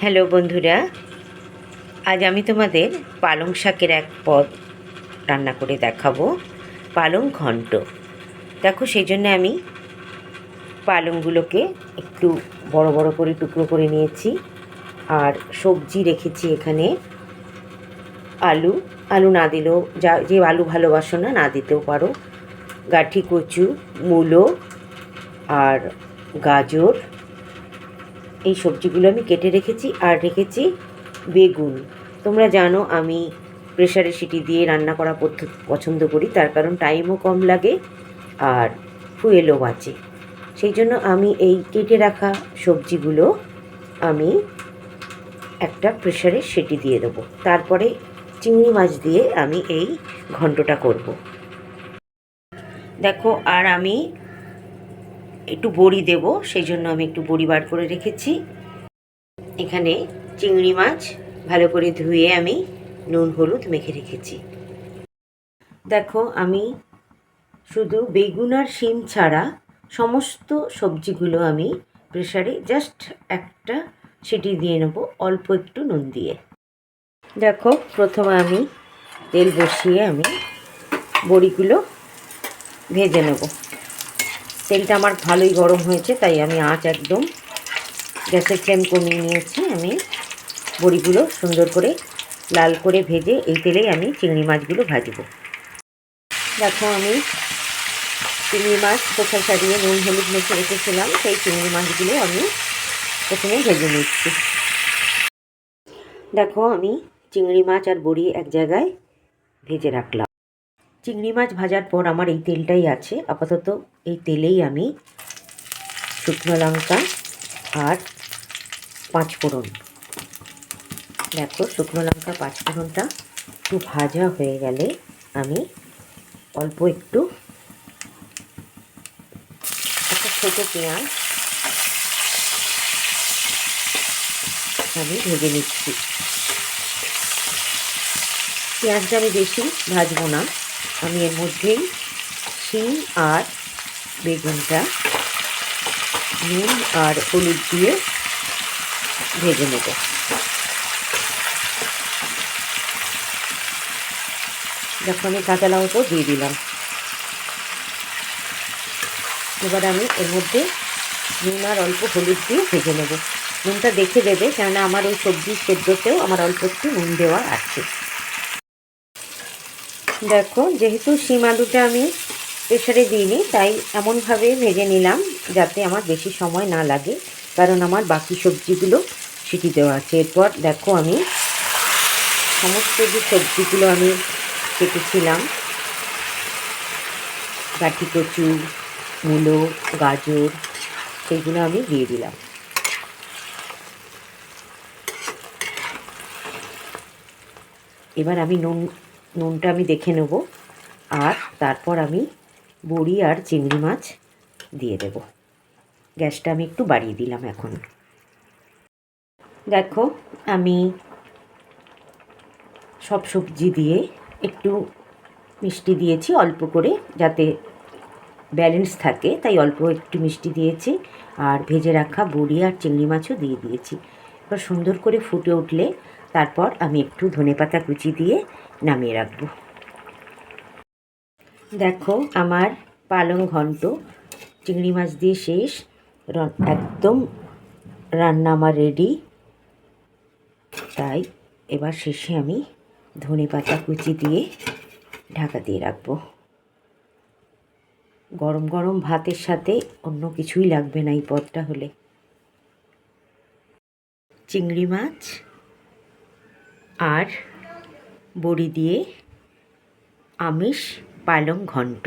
Hello বন্ধুরা, আজ আমি তোমাদের পালং শাকের এক পদ রান্না করে দেখাবো। পালং ঘন্ট। দেখো, সেই জন্য আমি পালংগুলোকে একটু বড় বড় করে, টুকরো করে নিয়েছি। আর সবজি রেখেছি এখানে আলু। আলু না দিলেও, যা, যে আলু ভালোবাসো না না দিতেও পারো। গাঠি কচু, মূলো আর গাজর। এই সবজিগুলো আমি কেটে রেখেছি আর রেখেছি বেগুন। তোমরা জানো আমি প্রেশারে সিটি দিয়ে রান্না করা পছন্দ করি, তার কারণ টাইমও কম লাগে আর ফুয়েলও বাঁচে। সেই জন্য আমি এই কেটে রাখা সবজিগুলো আমি একটা প্রেশারে সেটি দিয়ে দেবো। তারপরে চিংড়ি মাছ দিয়ে আমি এই ঘন্টটা করব। দেখো, আর আমি একটু বড়ি দেব, সেই জন্য আমি একটু বড়ি বার করে রেখেছি। এখানে চিংড়ি মাছ ভালো করে ধুয়ে আমি নুন, হলুদ মেখে রেখেছি। দেখো, আমি শুধু বেগুন আর শিম ছাড়া সমস্ত সবজিগুলো আমি প্রেশারে জাস্ট একটা সিটি দিয়ে নেব, অল্প একটু নুন দিয়ে। দেখো, প্রথমে আমি তেল বসিয়ে আমি বড়িগুলো ভেজে নেব। তেলটা আমার ভালোই গরম হয়েছে, তাই আমি আঁচ একদম গ্যাসের ফ্লেম কমিয়ে নিয়েছি। আমি বড়িগুলো সুন্দর করে লাল করে ভেজে এই তেলেই আমি চিংড়ি মাছগুলো ভাজবো। দেখো আমি চিংড়ি মাছ কোথা ছাড়িয়ে নুন, হলুদ, মেখে রেখেছিলাম, সেই চিংড়ি মাছগুলো আমি প্রথমে ভেজে নিচ্ছি। দেখো আমি চিংড়ি মাছ আর বড়ি এক জায়গায় ভেজে রাখলাম। চিংড়ি মাছ ভাজার পর আমার এই তেলটাই আছে। আপাতত এই তেলেই আমি শুকনো লঙ্কা আর পাঁচ ফোড়ন দেখো, শুকনো লঙ্কা পাঁচ ফোড়নটা একটু ভাজা হয়ে গেলে আমি অল্প একটু একটা ছোটো পেঁয়াজ আমি ভেজে নিচ্ছি। পেঁয়াজটা আমি বেশি ভাজবো না। আমি এর মধ্যেই শিম আর বেগুনটা, নুন আর হলুদ দিয়ে ভেজে নেব। দেখো আমি কাঁচা লঙ্কাও দিয়ে দিলাম। এবার আমি এর মধ্যে নুন আর অল্প হলুদ দিয়ে ভেজে নেব। নুনটা দেখে দেবে, কেননা আমার ওই সবজি সেদ্ধতেও আমার অল্প একটু নুন দেওয়া আছে। দেখো, যেহেতু শিম আলুটা আমি প্রেশারে দিইনি, তাই এমনভাবে ভেজে নিলাম যাতে আমার বেশি সময় না লাগে, কারণ আমার বাকি সবজিগুলো সিটি দেওয়া আছে। এরপর দেখো আমি সমস্ত যে সবজিগুলো আমি কেটেছিলাম গাঠি কচু, মূলো, গাজর সেইগুলো আমি দিয়ে দিলাম। এবার আমি নুন নুনটা আমি দেখে নেব আর তারপর আমি বড়ি আর চিংড়ি মাছ দিয়ে দেব। গ্যাসটা আমি একটু বাড়িয়ে দিলাম এখন। দেখো, আমি সব সবজি দিয়ে একটু মিষ্টি দিয়েছি অল্প করে যাতে ব্যালেন্স থাকে, তাই অল্প একটু মিষ্টি দিয়েছি আর ভেজে রাখা বড়ি আর চিংড়ি মাছও দিয়ে দিয়েছি। এবার সুন্দর করে ফুটে উঠলে তারপর আমি একটু ধনেপাতা কুচি দিয়ে নামিয়ে রাখব। দেখো, আমার পালং ঘন্ট, চিংড়ি মাছ দিয়ে শেষ। একদম রান্না আমার রেডি তাই এবার শেষে আমি ধনে পাতা কুচি দিয়ে ঢাকা দিয়ে রাখব। গরম গরম ভাতের সাথে অন্য কিছুই লাগবে না এই পদটা হলে। চিংড়ি মাছ আর বড়ি দিয়ে আমিষ পালং ঘন্ট।